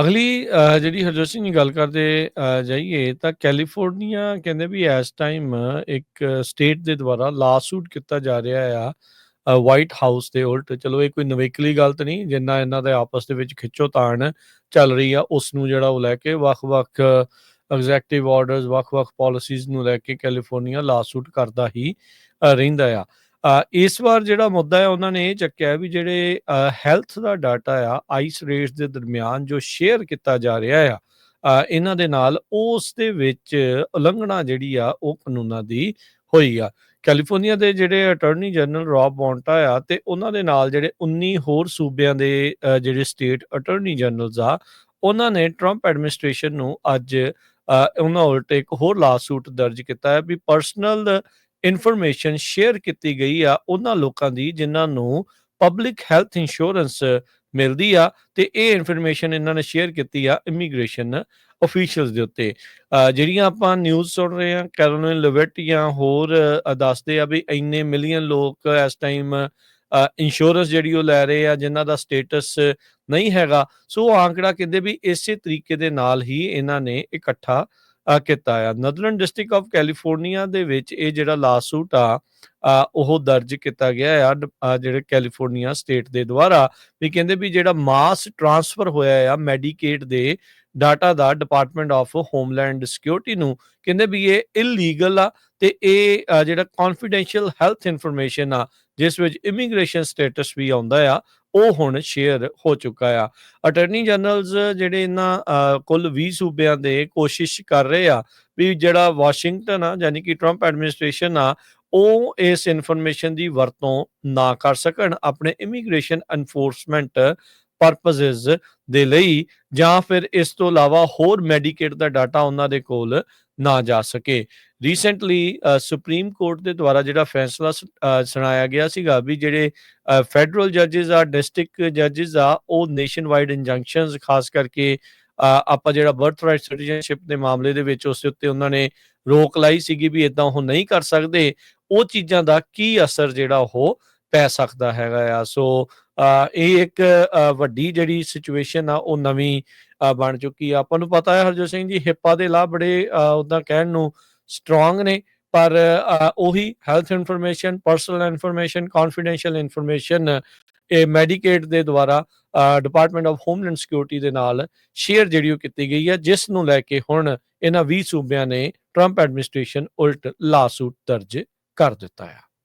ਅਗਲੀ ਜਿਹੜੀ ਹਰਜੋਤ ਸਿੰਘ ਦੀ ਗੱਲ ਕਰਦੇ ਜਾਈਏ ਤਾਂ ਕੈਲੀਫੋਰਨੀਆ ਕਹਿੰਦੇ ਵੀ ਇਸ ਟਾਈਮ ਇੱਕ ਸਟੇਟ ਦੇ ਦੁਆਰਾ ਲਾਸੂਟ ਕੀਤਾ ਜਾ ਰਿਹਾ ਆ ਵਾਈਟ ਹਾਊਸ ਦੇ ਉਲਟ। ਚਲੋ, ਇਹ ਕੋਈ ਨਵੇਕਲੀ ਗੱਲ ਤਾਂ ਨਹੀਂ, ਜਿੰਨਾ ਇਹਨਾਂ ਦੇ ਆਪਸ ਦੇ ਵਿੱਚ ਖਿੱਚੋ ਤਾਣ ਚੱਲ ਰਹੀ ਆ ਉਸ ਨੂੰ ਜਿਹੜਾ ਉਹ ਲੈ ਕੇ ਵੱਖ-ਵੱਖ ਐਗਜ਼ੈਕਟਿਵ ਆਰਡਰਸ ਵੱਖ-ਵੱਖ ਪਾਲਿਸੀਜ਼ ਨੂੰ ਲੈ ਕੇ ਕੈਲੀਫੋਰਨੀਆ ਲਾਸੂਟ ਕਰਦਾ ਹੀ ਰਹਿੰਦਾ ਆ। ਇਸ ਵਾਰ ਜਿਹੜਾ ਮੁੱਦਾ ਹੈ, ਉਹਨਾਂ ਨੇ ਇਹ ਚੱਕਿਆ ਵੀ ਜਿਹੜੇ ਹੈਲਥ ਦਾ ਡਾਟਾ ਆ ਆਈਸ ਰੇਟਸ ਦੇ ਦਰਮਿਆਨ ਜੋ ਸ਼ੇਅਰ ਕੀਤਾ ਜਾ ਰਿਹਾ ਆ ਇਹਨਾਂ ਦੇ ਨਾਲ ਉਸ ਦੇ ਵਿੱਚ ਉਲੰਘਣਾ ਜਿਹੜੀ ਆ, ਉਹ ਕਾਨੂੰਨਾਂ ਦੀ ਹੋਈ ਆ। ਕੈਲੀਫੋਰਨੀਆ ਦੇ ਜਿਹੜੇ ਅਟਾਰਨੀ ਜਨਰਲ ਰੌਬ ਬੌਂਟਾ ਆ, ਤੇ ਉਹਨਾਂ ਦੇ ਨਾਲ ਜਿਹੜੇ 19 ਹੋਰ ਸੂਬਿਆਂ ਦੇ ਜਿਹੜੇ ਸਟੇਟ ਅਟਾਰਨੀ ਜਨਰਲਸ ਆ, ਉਹਨਾਂ ਨੇ ਟਰੰਪ ਐਡਮਿਨਿਸਟ੍ਰੇਸ਼ਨ ਨੂੰ ਅੱਜ ਉਹਨਾਂ ਉਲਟ ਇੱਕ ਹੋਰ ਲਾਸੂਟ ਦਰਜ ਕੀਤਾ ਹੈ ਵੀ ਪਰਸਨਲ ਇਨਫੋਰਮੇਸ਼ਨ ਸ਼ੇਅਰ ਕੀਤੀ ਗਈ ਆ ਉਹਨਾਂ ਲੋਕਾਂ ਦੀ, ਜਿਨ੍ਹਾਂ ਨੂੰ ਪਬਲਿਕ ਹੈਲਥ ਇੰਸ਼ੋਰੈਂਸ ਮਿਲਦੀ ਆ ਤੇ ਇਹ ਇਨਫੋਰਮੇਸ਼ਨ ਇਹਨਾਂ ਨੇ ਸ਼ੇਅਰ ਕੀਤੀ ਆ ਇਮੀਗ੍ਰੇਸ਼ਨ ਅਫੀਸ਼ੀਅਲਸ ਦੇ ਉੱਤੇ। ਜਿਹੜੀਆਂ ਆਪਾਂ ਨਿਊਜ਼ ਸੁਣ ਰਹੇ ਆ ਕੈਰੋਲਿਨ ਲਵਿਟ ਜਾਂ ਹੋਰ ਦੱਸਦੇ ਆ ਵੀ ਇੰਨੇ ਮਿਲੀਅਨ ਲੋਕ ਇਸ ਟਾਈਮ ਇੰਸ਼ੋਰੈਂਸ ਜਿਹੜੀ ਉਹ ਲੈ ਰਹੇ ਆ, ਜਿਨ੍ਹਾਂ ਦਾ ਸਟੇਟਸ ਨਹੀਂ ਹੈਗਾ। ਸੋ ਉਹ ਆંકੜਾ ਕਹਿੰਦੇ ਵੀ ਇਸੇ ਤਰੀਕੇ ਦੇ ਨਾਲ ਹੀ ਇਹਨਾਂ ਨੇ ਇਕੱਠਾ ਕੀਤਾ ਆ। ਨਦਰਨ ਡਿਸਟ੍ਰਿਕਟ ਆਫ ਕੈਲੀਫੋਰਨੀਆ ਦੇ ਵਿੱਚ ਇਹ ਜਿਹੜਾ ਲਾਸੂਟ ਆ ਉਹ ਦਰਜ ਕੀਤਾ ਗਿਆ ਆ ਜਿਹੜੇ ਕੈਲੀਫੋਰਨੀਆ ਸਟੇਟ ਦੇ ਦੁਆਰਾ ਵੀ ਕਹਿੰਦੇ ਵੀ ਜਿਹੜਾ ਮਾਸ ਟਰਾਂਸਫਰ ਹੋਇਆ ਆ ਮੈਡੀਕੇਡ ਦੇ ਡਾਟਾ ਦਾ ਡਿਪਾਰਟਮੈਂਟ ਆਫ ਹੋਮਲੈਂਡ ਸਿਕਿਉਰਿਟੀ ਨੂੰ, ਕਹਿੰਦੇ ਵੀ ਇਹ ਇਲੀਗਲ ਆ ਤੇ ਇਹ ਜਿਹੜਾ ਕੌਨਫੀਡੈਂਸ਼ੀਅਲ ਹੈਲਥ ਇਨਫੋਰਮੇਸ਼ਨ ਆ, ਜਿਸ ਵਿੱਚ ਇਮੀਗ੍ਰੇਸ਼ਨ ਸਟੇਟਸ ਵੀ ਆਉਂਦਾ ਆ, ਉਹ ਹੁਣ ਸ਼ੇਅਰ ਹੋ ਚੁੱਕਾ ਆ। ਅਟਾਰਨੀ ਜਨਰਲਸ ਜਿਹੜੇ ਇਹਨਾਂ ਕੁੱਲ 20 ਸੂਬਿਆਂ ਦੇ ਕੋਸ਼ਿਸ਼ ਕਰ ਰਹੇ ਆ ਵੀ ਜਿਹੜਾ ਵਾਸ਼ਿੰਗਟਨ ਆ ਯਾਨੀ ਕਿ ਟਰੰਪ ਐਡਮਿਨਿਸਟ੍ਰੇਸ਼ਨ ਆ ਉਹ ਇਸ ਇਨਫੋਰਮੇਸ਼ਨ ਦੀ ਵਰਤੋਂ ਨਾ ਕਰ ਸਕਣ, ਆਪਣੇ ਇਮੀਗ੍ਰੇਸ਼ਨ ਐਨਫੋਰਸਮੈਂਟ ਪਰਪਸਸ ਦੇ ਲਈ ਜਾਂ ਫਿਰ ਇਸ ਤੋਂ ਇਲਾਵਾ ਹੋਰ ਮੈਡੀਕੇਟ ਦਾ ਡਾਟਾ ਉਹਨਾਂ ਦੇ ਕੋਲ ਨਾ ਜਾ ਸਕੇ। ਰੀਸੈਂਟਲੀ ਸੁਪਰੀਮ ਕੋਰਟ ਦੇ ਦੁਆਰਾ ਜਿਹੜਾ ਫੈਸਲਾ ਸੁਣਾਇਆ ਗਿਆ ਸੀਗਾ ਵੀ ਜਿਹੜੇ ਫੈਡਰਲ ਜੱਜਸ ਆ ਡਿਸਟ੍ਰਿਕਟ ਜੱਜਸ ਆ, ਉਹ ਨੇਸ਼ਨ ਵਾਈਡ ਇੰਜੰਕਸ਼ਨਸ ਖਾਸ ਕਰਕੇ ਆਪਾਂ ਜਿਹੜਾ ਬਰਥ ਰਾਈਟ ਸਿਟੀਜ਼ਨਸ਼ਿਪ ਦੇ ਮਾਮਲੇ ਦੇ ਵਿੱਚ ਉਸ ਦੇ ਉੱਤੇ ਉਹਨਾਂ ਨੇ ਰੋਕ ਲਾਈ ਸੀਗੀ ਵੀ ਇਦਾਂ ਉਹ ਨਹੀਂ ਕਰ ਸਕਦੇ। ਉਹ ਚੀਜ਼ਾਂ ਦਾ ਕੀ ਅਸਰ ਜਿਹੜਾ ਉਹ ਪੈ ਸਕਦਾ ਹੈਗਾ ਆ। ਸੋ ਇਹ ਇੱਕ ਵੱਡੀ ਜਿਹੜੀ ਸਿਚੁਏਸ਼ਨ ਆ, ਉਹ ਨਵੀਂ ਬਣ ਚੁੱਕੀ ਆ। ਆਪਾਂ ਨੂੰ ਪਤਾ ਹੈ ਹਰਜੋਤ ਸਿੰਘ ਜੀ, ਹਿੱਪਾ ਦੇ ਲਾਭ ਬੜੇ ਉਦਾਂ ਕਹਿਣ ਨੂੰ ਸਟਰੋਂਗ ਨੇ, ਪਰ ਉਹੀ health information personal information confidential information ਇਹ ਮੈਡੀਕੇਟ ਦੇ ਦੁਆਰਾ ਡਿਪਾਰਟਮੈਂਟ ਆਫ ਹੋਮਲੈਂਡ ਸਿਕਿਉਰਿਟੀ ਦੇ ਨਾਲ ਸ਼ੇਅਰ ਜਿਹੜੀ ਉਹ ਕੀਤੀ ਗਈ ਹੈ, ਜਿਸ ਨੂੰ ਲੈ ਕੇ ਹੁਣ ਇਹਨਾਂ 20 ਸੂਬਿਆਂ ਨੇ ਟਰੰਪ ਐਡਮਿਨਿਸਟ੍ਰੇਸ਼ਨ ਉਲਟ ਲਾਸੂਟ ਦਰਜ ਕਰ ਦਿੱਤਾ ਆ।